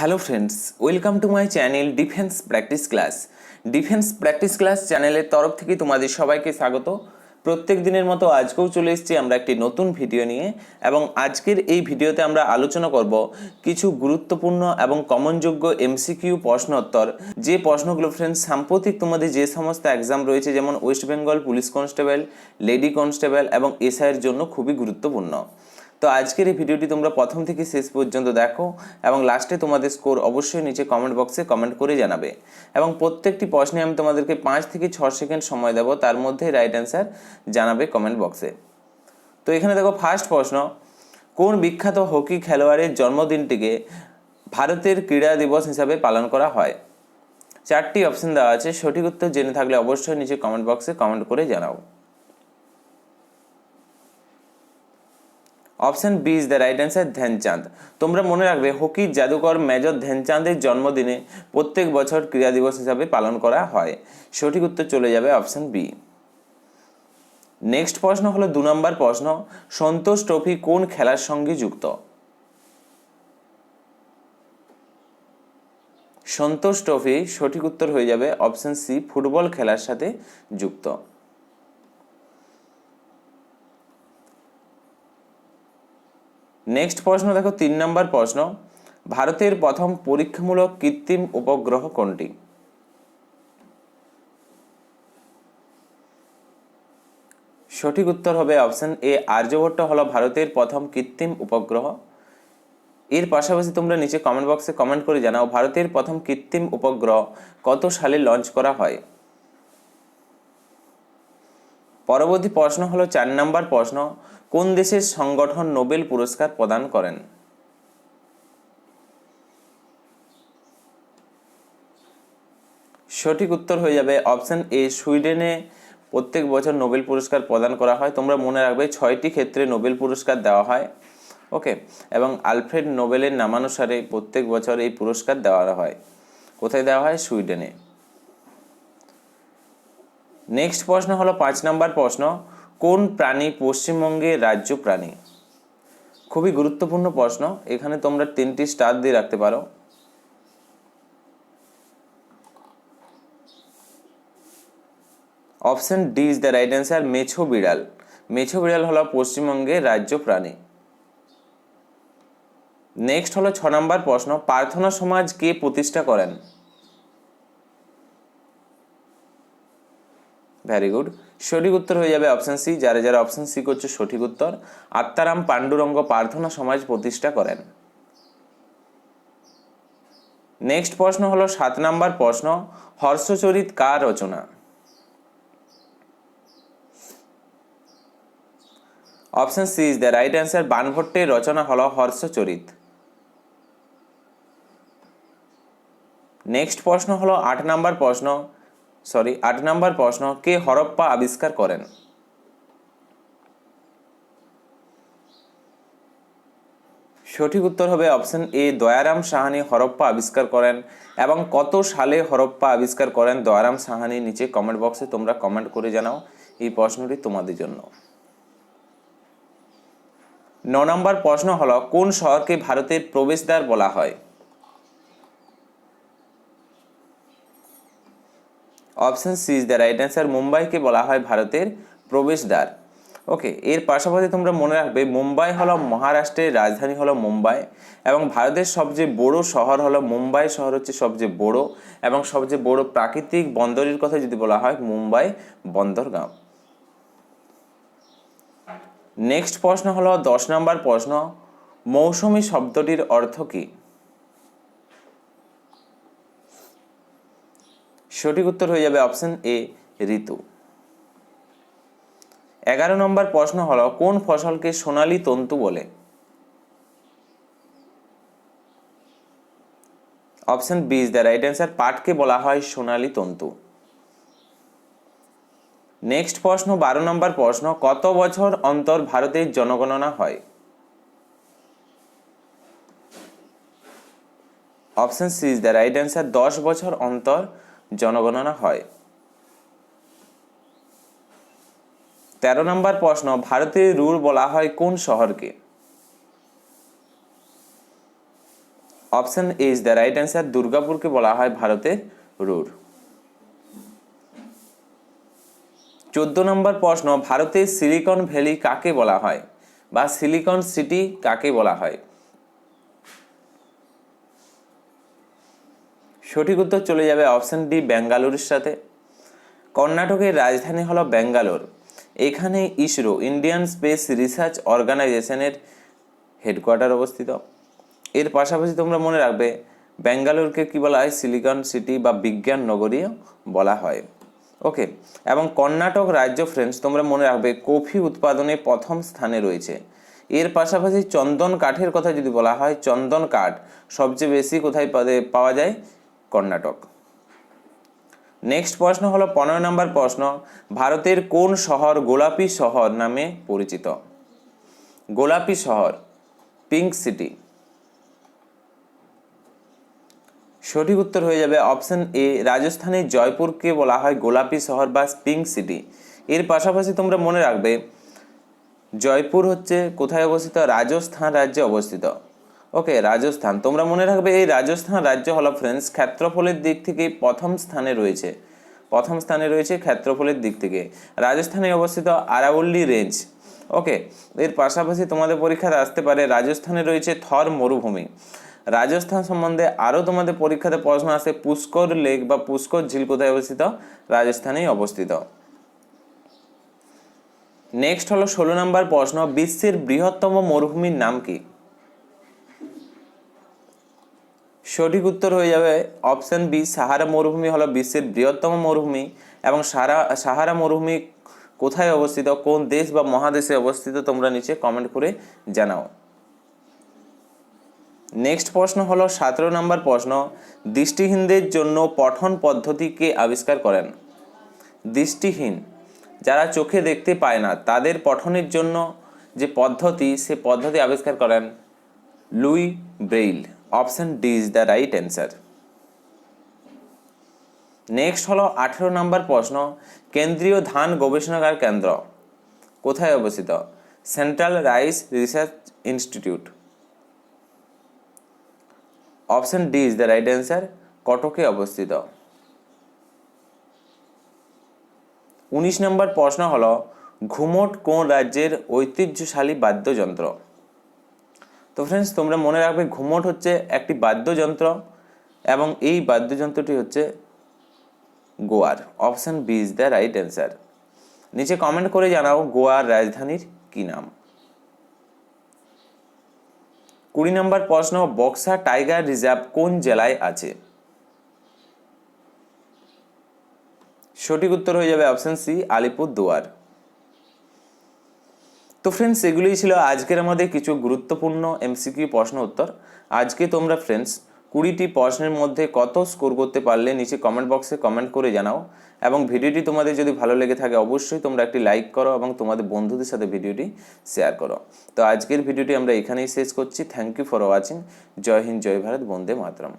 Hello friends, welcome to my channel defence practice class. Defence practice class চ্যানেলের তরফ থেকে তোমাদের সবাইকে স্বাগত। প্রত্যেক দিনের মতো আজকেও চলে এসেছি আমরা একটি নতুন ভিডিও নিয়ে এবং আজকের এই ভিডিওতে আমরা আলোচনা করব কিছু গুরুত্বপূর্ণ এবং কমনযোগ্য এমসিকিউ প্রশ্নোত্তর। যে প্রশ্নগুলো ফ্রেন্ডস, সাম্প্রতিক তোমাদের যে সমস্ত এক্সাম রয়েছে, যেমন West Bengal police constable lady constable এবং এসআইয়ের জন্য খুবই গুরুত্বপূর্ণ। তো আজকের এই ভিডিওটি তোমরা প্রথম থেকে শেষ পর্যন্ত দেখো এবং লাস্টে তোমাদের স্কোর অবশ্যই নিচে কমেন্ট বক্সে কমেন্ট করে জানাবে। এবং প্রত্যেকটি প্রশ্নে আমি তোমাদেরকে পাঁচ থেকে ছ সেকেন্ড সময় দেবো, তার মধ্যে রাইট অ্যান্সার জানাবে কমেন্ট বক্সে তো এখানে দেখো ফার্স্ট প্রশ্ন, কোন বিখ্যাত হকি খেলোয়াড়ের জন্মদিনটিকে ভারতের ক্রীড়া দিবস হিসাবে পালন করা হয়? চারটি অপশন দেওয়া আছে, সঠিক উত্তর জেনে থাকলে অবশ্যই নিচে কমেন্ট বক্সে কমেন্ট করে জানাও। Option B is the right answer Dhyanchand. তোমরা মনে রাখবে হকির জাদুকর মেজর ধ্যানচাঁদের জন্মদিনে প্রত্যেক বছর ক্রীড়া দিবস হিসাবে পালন করা হয়। সঠিক উত্তর চলে যাবে অপশন বি। নেক্সট প্রশ্ন হলো দু নম্বর প্রশ্ন, সন্তোষ ট্রফি কোন খেলার সঙ্গে যুক্ত? সন্তোষ ট্রফি সঠিক উত্তর হয়ে যাবে অপশন সি, ফুটবল খেলার সাথে যুক্ত। নেক্সট প্রশ্ন, দেখো, তিন নম্বর প্রশ্ন। ভারতের প্রথম পরীক্ষামূলক কৃত্রিম উপগ্রহ কোনটি? সঠিক উত্তর হবে অপশন এ। আর্যভট্ট হলো ভারতের প্রথম কৃত্রিম উপগ্রহ। এর পাশাপাশি তোমরা নিচে কমেন্ট বক্সে কমেন্ট করে জানাও, ভারতের প্রথম কৃত্রিম উপগ্রহ কত সালে লঞ্চ করা হয়? পরবর্তী প্রশ্ন হলো চার নম্বর প্রশ্ন, কোন দেশের সংগঠন নোবেল পুরস্কার প্রদান করেন? সঠিক উত্তর হয়ে যাবে অপশন এ, সুইডেনে প্রত্যেক বছর নোবেল পুরস্কার প্রদান করা হয়। তোমরা মনে রাখবে ছয়টি ক্ষেত্রে নোবেল পুরস্কার দেওয়া হয়। ওকে, এবং আলফ্রেড নোবেলের নামানুসারে প্রত্যেক বছর এই পুরস্কার দেওয়া হয়। কোথায় দেওয়া হয়? সুইডেনে। নেক্সট প্রশ্ন হলো পাঁচ নম্বর প্রশ্ন, কোন প্রাণী পশ্চিমবঙ্গের রাজ্য প্রাণী? খুবই গুরুত্বপূর্ণ প্রশ্ন, এখানে তোমরা তিনটি স্টার দিয়ে রাখতে পারো। Option D is the right answer মেছো বিড়াল মেছো বিড়াল হলো পশ্চিমবঙ্গের রাজ্য প্রাণী। নেক্সট হলো ছ নম্বর প্রশ্ন প্রার্থনা সমাজ কে প্রতিষ্ঠা করেন? ভ্যারি গুড সঠিক উত্তর হয়ে যাবে অপশন সি যারা যারা অপশন সি করছে, সঠিক উত্তর। আত্মারাম পাণ্ডুরঙ্গ প্রার্থনা সমাজ প্রতিষ্ঠা করেন। নেক্সট প্রশ্ন হলো সাত নাম্বার প্রশ্ন, হর্ষচরিত কার রচনা? Option C is the right answer বানভট্টের রচনা হলো হর্ষচরিত। নেক্সট প্রশ্ন হলো আট নাম্বার প্রশ্ন সরি, আট নাম্বার প্রশ্ন, কে হরপ্পা আবিষ্কার করেন? সঠিক উত্তর হবে অপশন এ, দয়ারাম সাহানি হরপ্পা আবিষ্কার করেন এবং কত সালে হরপ্পা আবিষ্কার করেন? দয়ারাম সাহানি নিচে কমেন্ট বক্সে তোমরা কমেন্ট করে জানাও এই প্রশ্নটি তোমাদের জন্য। ন নম্বর প্রশ্ন হলো, কোন শহরকে ভারতের প্রবেশদ্বার বলা হয়? Option C is the right answer. মুম্বাইকে বলা হয় ভারতের প্রবেশদ্বার। ওকে, এর পাশাপাশি তোমরা মনে রাখবে, মুম্বাই হলো মহারাষ্ট্রের রাজধানী হলো মুম্বাই এবং ভারতের সবচেয়ে বড় শহর হলো মুম্বাই। শহর হচ্ছে সবচেয়ে বড় এবং সবচেয়ে বড় প্রাকৃতিক বন্দরের কথা যদি বলা হয়, মুম্বাই বন্দরগাঁও। নেক্সট প্রশ্ন হলো দশ নম্বর প্রশ্ন, মৌসুমী শব্দটির অর্থ কী? সঠিক উত্তর হয়ে যাবে অপশন এ, ঋতু। এগারো নম্বর প্রশ্ন হলো, কোন ফসলকে সোনালী তন্তু বলে? Option B is the right answer, পাটকে বলা হয় সোনালী তন্তু। নেক্সট প্রশ্ন, বারো নম্বর প্রশ্ন, কত বছর অন্তর ভারতের জনগণনা হয়? Option C is the right answer, দশ বছর অন্তর জনগণনা হয়। তেরো নম্বর প্রশ্ন, ভারতের রুর বলা হয় কোন শহরকে? Option A is the right answer দুর্গাপুরকে বলা হয় ভারতের রুর চোদ্দ নম্বর প্রশ্ন, ভারতের সিলিকন ভ্যালি কাকে বলা হয়? বা সিলিকন সিটি কাকে বলা হয়? সঠিক উত্তর চলে যাবে অপশন ডি বেঙ্গালুরুর সাথে। কর্ণাটকের রাজধানী হলো ব্যাঙ্গালোর। এখানে ইসরো ইন্ডিয়ান স্পেস রিসার্চ অর্গানাইজেশনের হেডকোয়ার্টার অবস্থিত। এর পাশাপাশি তোমরা মনে রাখবে, ব্যাঙ্গালোরকে কি বলা হয়? সিলিকন সিটি বা বিজ্ঞান নগরীও বলা হয়। ওকে, এবং কর্ণাটক রাজ্য ফ্রেন্ডস তোমরা মনে রাখবে, কফি উৎপাদনে প্রথম স্থানে রয়েছে। এর পাশাপাশি চন্দন কাঠের কথা যদি বলা হয়, চন্দন কাঠ সবচেয়ে বেশি কোথায় পাওয়া যায়? কর্ণাটক। নেক্সট প্রশ্ন হলো পনেরো নম্বর প্রশ্ন, ভারতের কোন শহর গোলাপি শহর নামে পরিচিত? গোলাপি শহর পিঙ্ক সিটি সঠিক উত্তর হয়ে যাবে অপশন এ রাজস্থানের জয়পুরকে বলা হয় গোলাপি শহর বা পিঙ্ক সিটি এর পাশাপাশি তোমরা মনে রাখবে, জয়পুর হচ্ছে কোথায় অবস্থিত? রাজস্থান রাজ্যে অবস্থিত। ওকে রাজস্থান। তোমরা মনে রাখবে এই রাজস্থান রাজ্য হলো ফ্রেন্ডস ক্ষেত্রফলের দিক থেকে প্রথম স্থানে রয়েছে। প্রথম স্থানে রয়েছে ক্ষেত্রফলের দিক থেকে। রাজস্থানে অবস্থিত আরাউল্লি রেঞ্জ। ওকে এর পাশাপাশি তোমাদের পরীক্ষাতে আসতে পারে, রাজস্থানে রয়েছে থর মরুভূমি। রাজস্থান সম্বন্ধে আরও তোমাদের পরীক্ষাতে প্রশ্ন আসে পুষ্কর লেক বা পুষ্কর ঝিল কোথায় অবস্থিত? রাজস্থানেই অবস্থিত। নেক্সট হলো ষোলো নম্বর প্রশ্ন, বিশ্বের বৃহত্তম মরুভূমির নাম কি? সঠিক উত্তর হয়ে যাবে অপশন বি, সাহারা মরুভূমি হলো বিশ্বের বৃহত্তম মরুভূমি এবং সারা, সাহারা মরুভূমি কোথায় অবস্থিত? কোন দেশ বা মহাদেশে অবস্থিত? তোমরা নিচে কমেন্ট করে জানাও। নেক্সট প্রশ্ন হলো সতেরো নম্বর প্রশ্ন, দৃষ্টিহীনদের জন্য পঠন পদ্ধতিকে আবিষ্কার করেন। দৃষ্টিহীন, যারা চোখে দেখতে পায় না, তাদের পঠনের জন্য যে পদ্ধতি, সে পদ্ধতি আবিষ্কার করেন Louis Braille. Option D is the right answer next হলো আঠেরো নম্বর প্রশ্ন, কেন্দ্রীয় ধান গবেষণাগার কেন্দ্র। কোথায় অবস্থিত? Central rice research institute option D is the right answer কটকে অবস্থিত। উনিশ নম্বর প্রশ্ন হলো, ঘুমট কোন রাজ্যের ঐতিহ্যশালী বাদ্যযন্ত্র? তো ফ্রেন্ডস তোমরা মনে রাখবে ঘুমট হচ্ছে একটি বাদ্যযন্ত্র এবং এই বাদ্যযন্ত্রটি হচ্ছে গোয়ার। Option B is the right answer নিচে কমেন্ট করে জানাও গোয়ার রাজধানীর কি নাম। কুড়ি নম্বর প্রশ্ন, বক্সা টাইগার রিজার্ভ কোন জেলায় আছে? সঠিক উত্তর হয়ে যাবে অপশন সি আলিপুর দুয়ার তো ফ্রেন্ডস এগুলোই ছিল আজকের আমাদের কিছু গুরুত্বপূর্ণ এমসিকিউ প্রশ্ন উত্তর। আজকে তোমরা ফ্রেন্ডস কুড়িটি প্রশ্নের মধ্যে কত স্কোর করতে পারলে নিচে কমেন্ট বক্সে কমেন্ট করে জানাও। এবং ভিডিওটি তোমাদের যদি ভালো লেগে থাকে, অবশ্যই তোমরা একটি লাইক করো এবং তোমাদের বন্ধুদের সাথে ভিডিওটি শেয়ার করো। তো আজকের ভিডিওটি আমরা এখানেই শেষ করছি। থ্যাংক ইউ ফর ওয়াচিং জয় হিন্দ, জয় ভারত, বন্দে মাতরম।